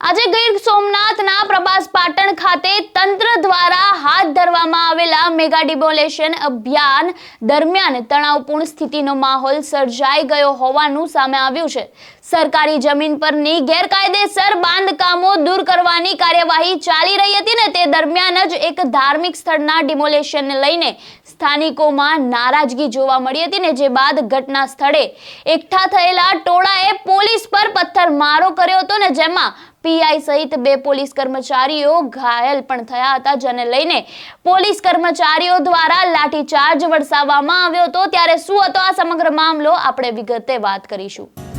આજે ગીર સોમનાથના પ્રભાસ પાટણ ખાતે તંત્ર દ્વારા હાથ ધરવામાં આવેલા મેગા ડિબોલેશન અભિયાન દરમિયાન તણાવપૂર્ણ સ્થિતિનો માહોલ સર્જાઈ ગયો હોવાનું સામે આવ્યું છે. સરકારી જમીન પરની ગેરકાયદેસર બાંધકામો દૂર કરવાની કાર્યવાહી ચાલી રહી હતી ને તે દરમિયાન જ એક ધાર્મિક સ્થળના ડિમોલેશનને લઈને સ્થાનિકોમાં નારાજગી જોવા મળી હતી ને જે બાદ ઘટના સ્થળે એકઠા થયેલા ટોળાએ પોલીસ પર પથ્થરમારો કર્યો હતો ને જેમાં પીઆઈ સહિત બે પોલીસ કર્મચારીઓ ઘાયલ પણ થયા હતા, જેને લઈને પોલીસ કર્મચારીઓ દ્વારા લાઠીચાર્જ વરસાવવામાં આવ્યો હતો. ત્યારે શું હતો આ સમગ્ર મામલો? આપણે વિગતે વાત કરીશું.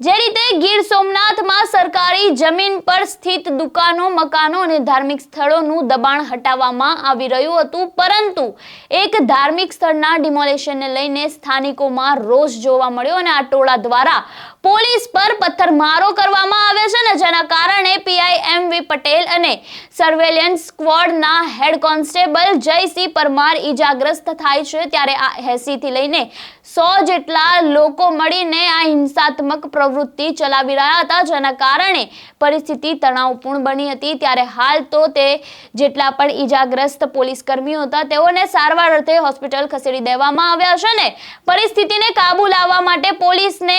જે રીતે ગીર સોમનાથમાં સરકારી જમીન પર સ્થિત દુકાનો, મકાનો અને ધાર્મિક સ્થળોનું દબાણ હટાવવામાં આવી રહ્યું હતું, પરંતુ એક ધાર્મિક સ્થળના ડિમોલેશનને લઈને સ્થાનિકોમાં રોષ જોવા મળ્યો અને આ ટોળા દ્વારા પોલીસ પર પથ્થરમારો કરવામાં આવે છે ને, જેના કારણે પીઆઈ એમ વી પટેલ અને સર્વેલન્સ સ્ક્વોડના હેડ કોન્સ્ટેબલ જયસિંહ પરમાર ઈજાગ્રસ્ત થાય છે. ત્યારે આ એસીથી લઈને સો જેટલા લોકો મળીને આ હિંસાત્મક પ્રવૃત્તિ ચલાવી રહ્યા હતા, જેના કારણે પરિસ્થિતિ તણાવપૂર્ણ બની હતી. ત્યારે હાલ તો તે જેટલા પણ ઈજાગ્રસ્ત પોલીસ કર્મીઓ હતા, તેઓને સારવાર અર્થે હોસ્પિટલ ખસેડી દેવામાં આવ્યા છે ને. પરિસ્થિતિને કાબુ લાવવા માટે પોલીસને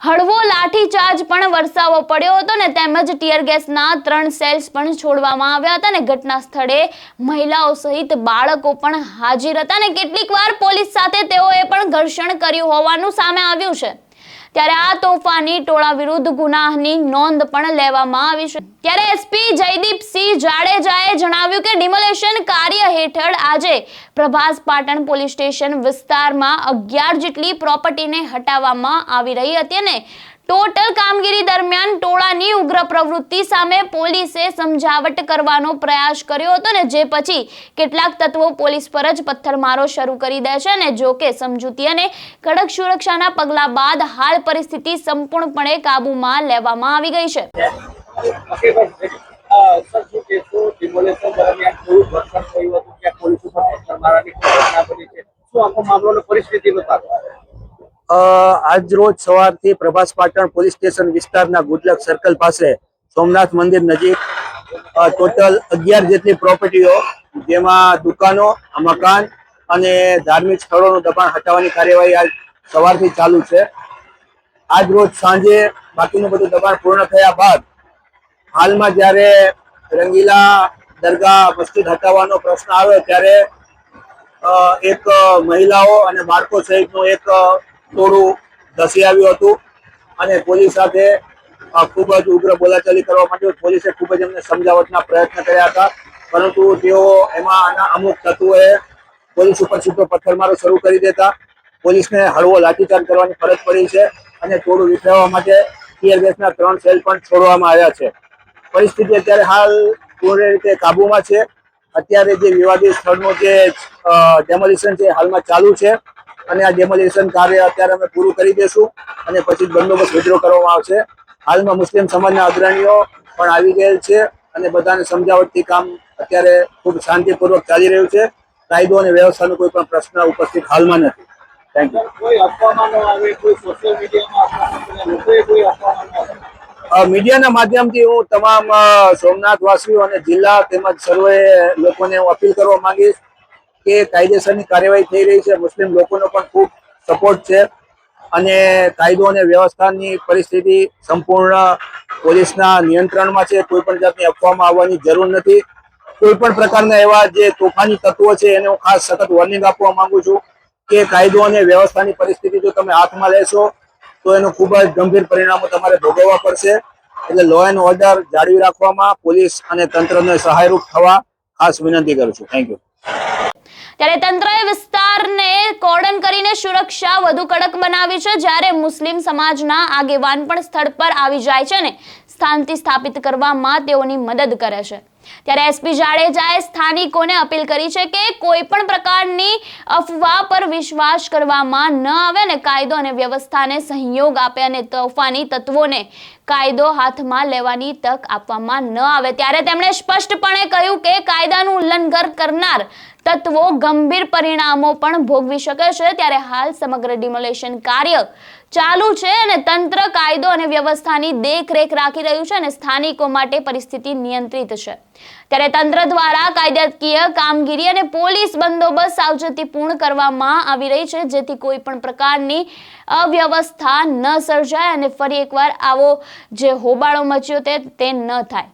હળવો લાઠીચાર્જ પણ વરસાવો પડ્યો હતો ને તેમજ ટીયર ગેસના ત્રણ સેલ્સ પણ છોડવામાં આવ્યા હતા ને ઘટના સ્થળે મહિલાઓ સહિત બાળકો પણ હાજર હતા ને કેટલીક વાર પોલીસ સાથે તેઓએ પણ ઘર્ષણ કર્યું હોવાનું સામે આવ્યું છે. ત્યારે આ તોફાની ટોળા વિરુદ્ધ ગુનાહની નોંધ પણ લેવામાં આવી છે. ત્યારે એસપી જયદીપસિંહ જાડેજાએ જણાવ્યું કે ડિમોલેશન કાર્ય હેઠળ આજે પ્રભાસ પાટણ પોલીસ સ્ટેશન વિસ્તારમાં અગિયાર જેટલી પ્રોપર્ટીને હટાવવામાં આવી રહી હતી અને ટોટલ કામગીરી દરમિયાન ટોળાની ઉગ્ર પ્રવૃત્તિ સામે પોલીસે સમજાવટ કરવાનો પ્રયાસ કર્યો હતો ને જે પછી કેટલાક તત્વો પોલીસ પર જ પથ્થરમારો શરૂ કરી દે છે ને જો કે સમજૂતી અને કડક સુરક્ષાના પગલા બાદ હાલ પરિસ્થિતિ સંપૂર્ણપણે કાબૂમાં લેવામાં આવી ગઈ છે. ઓકે ભાઈ અ, સર શું કહેશો ડિમોલેશન દરમિયાન થોડું ઘર્ષણ થયું હતું ક્યાંક પોલીસ ઉપર પથ્થર મારવાની કોઈ ઘટના બની છે શું આખો મામલો અને પરિસ્થિતિનો તાર અ, આજ રોજ સવારથી પ્રભાસ પાટણ પોલીસ સ્ટેશન વિસ્તારના ગુડલક સર્કલ પાસે સોમનાથ મંદિર નજીક ટોટલ અગિયાર જેટલી પ્રોપર્ટીઓ જેમાં દુકાનો મકાન અને ધાર્મિક સ્થળોનું દબાણ હટાવવાની કાર્યવાહી આજ સવારથી ચાલુ છે. આજ રોજ સાંજે બાકીનું બધું દબાણ પૂર્ણ થયા બાદ હાલમાં જ્યારે રંગીલા દરગાહ મસ્જિદ હટાવવાનો પ્રશ્ન આવ્યો ત્યારે એક મહિલાઓ અને બાળકો સહિતનું એક ટોળું ધસી આવ્યું હતું અને પોલીસ સાથે ખૂબ જ ઉગ્ર બોલાચાલી કરવા માટે પોલીસે ખૂબ જ એમને સમજાવટના પ્રયત્ન કર્યા હતા. પરંતુ તેઓ એમાં અમુક તત્વોએ પોલીસ ઉપર સીધો પથ્થરમારો શરૂ કરી દેતા. પોલીસને હળવો લાઠીચાર્જ કરવાની ફરજ પડી છે અને ટોળું વિખરાવવા માટે ટીઆરએસના ત્રણ સેલ પણ છોડવામાં આવ્યા છે. પરિસ્થિતિ અત્યારે હાલ પૂર્ણ રીતે કાબુમાં છે. અત્યારે જે વિવાદિત સ્થળનું જે ડેમોલિશન છે હાલમાં ચાલુ છે. અને આ ડેમોલિશન કાર્ય અત્યારે અમે પૂરું કરી દેશું અને પછી બંદોબસ્ત વિદ્રોહ કરવામાં આવશે. હાલમાં મુસ્લિમ સમાજના અગ્રણીઓ પણ આવી ગયેલ છે અને બધાને સમજાવટથી કામ અત્યારે ખૂબ શાંતિપૂર્વક ચાલી રહ્યું છે. કાયદો અને વ્યવસ્થાનો કોઈ પણ પ્રશ્ન ઉપસ્થિત હાલમાં નથી. થેન્ક યુ મીડિયાના માધ્યમથી હું તમામ સોમનાથ વાસીઓ અને જિલ્લા તેમજ સર્વે લોકોને હું અપીલ કરવા માંગીશ કે કાયદેસરની કાર્યવાહી થઈ રહી છે. મુસ્લિમ લોકોનો પણ ખૂબ સપોર્ટ છે અને કાયદો અને વ્યવસ્થાની પરિસ્થિતિ સંપૂર્ણ પોલીસના નિયંત્રણમાં છે. કોઈ પણ જાતની અફવામાં આવવાની જરૂર નથી. કોઈ પણ પ્રકારના એવા જે તોફાની તત્વો છે, એને હું ખાસ સખત વોર્નિંગ આપવા માંગુ છું કે કાયદો અને વ્યવસ્થાની પરિસ્થિતિ જો તમે હાથમાં લેશો, તો એનું ખૂબ જ ગંભીર પરિણામો તમારે ભોગવવા પડશે. એટલે લો એન્ડ ઓર્ડર જાળવી રાખવામાં પોલીસ અને તંત્રને સહાયરૂપ થવા ખાસ વિનંતી કરું છું. થેન્ક યુ ત્યારે તંત્રએ વિસ્તારને કોર્ડન કરીને સુરક્ષા વધુ કડક બનાવી છે. જ્યારે મુસ્લિમ સમાજના આગેવાન પણ સ્થળ પર આવી જાય છે ને શાંતિ સ્થાપિત કરવામાં તેઓની મદદ કરે છે. ત્યારે એસપી જાડેજાએ સ્થાનિકોને અપીલ કરી છે કે કોઈ પણ પ્રકારની અફવા પર વિશ્વાસ કરવામાં ન આવે ને કાયદો અને વ્યવસ્થાને સહયોગ આપે અને તોફાની તત્વોને કાયદો હાથમાં લેવાની તક આપવામાં ન આવે. ત્યારે તેમણે સ્પષ્ટપણે કહ્યું કે કાયદાનું ઉલ્લંઘન કરનાર તત્વો ગંભીર પરિણામો પણ ભોગવી શકે છે. ત્યારે હાલ સમગ્ર ડિમોલેશન કાર્ય ચાલુ છે અને તંત્ર કાયદો અને વ્યવસ્થાની દેખરેખ રાખી રહ્યું છે અને સ્થાનિકો માટે પરિસ્થિતિ નિયંત્રિત છે. ત્યારે તંત્ર દ્વારા કાયદાકીય કામગીરી અને પોલીસ બંદોબસ્ત સાવચેતીપૂર્ણ કરવામાં આવી રહી છે, જેથી કોઈ પણ પ્રકારની અવ્યવસ્થા ન સર્જાય અને ફરી એકવાર આવો જે હોબાળો મચ્યો તે તે ન થાય.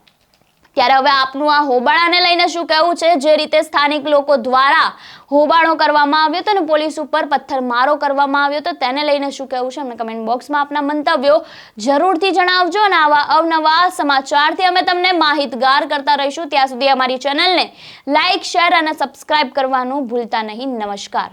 ત્યારે હવે આપનું આ હોબાળાને લઈને શું કહેવું છે? જે રીતે સ્થાનિક લોકો દ્વારા હોબાળો કરવામાં આવ્યો હતો ને પોલીસ ઉપર પથ્થરમારો કરવામાં આવ્યો હતો, તેને લઈને શું કહેવું છે? અમને કમેન્ટ બોક્સમાં આપના મંતવ્યો જરૂરથી જણાવજો અને આવા અવનવા સમાચારથી અમે તમને માહિતગાર કરતા રહીશું. ત્યાં સુધી અમારી ચેનલને લાઇક શેર અને સબસ્ક્રાઇબ કરવાનું ભૂલતા નહીં. નમસ્કાર.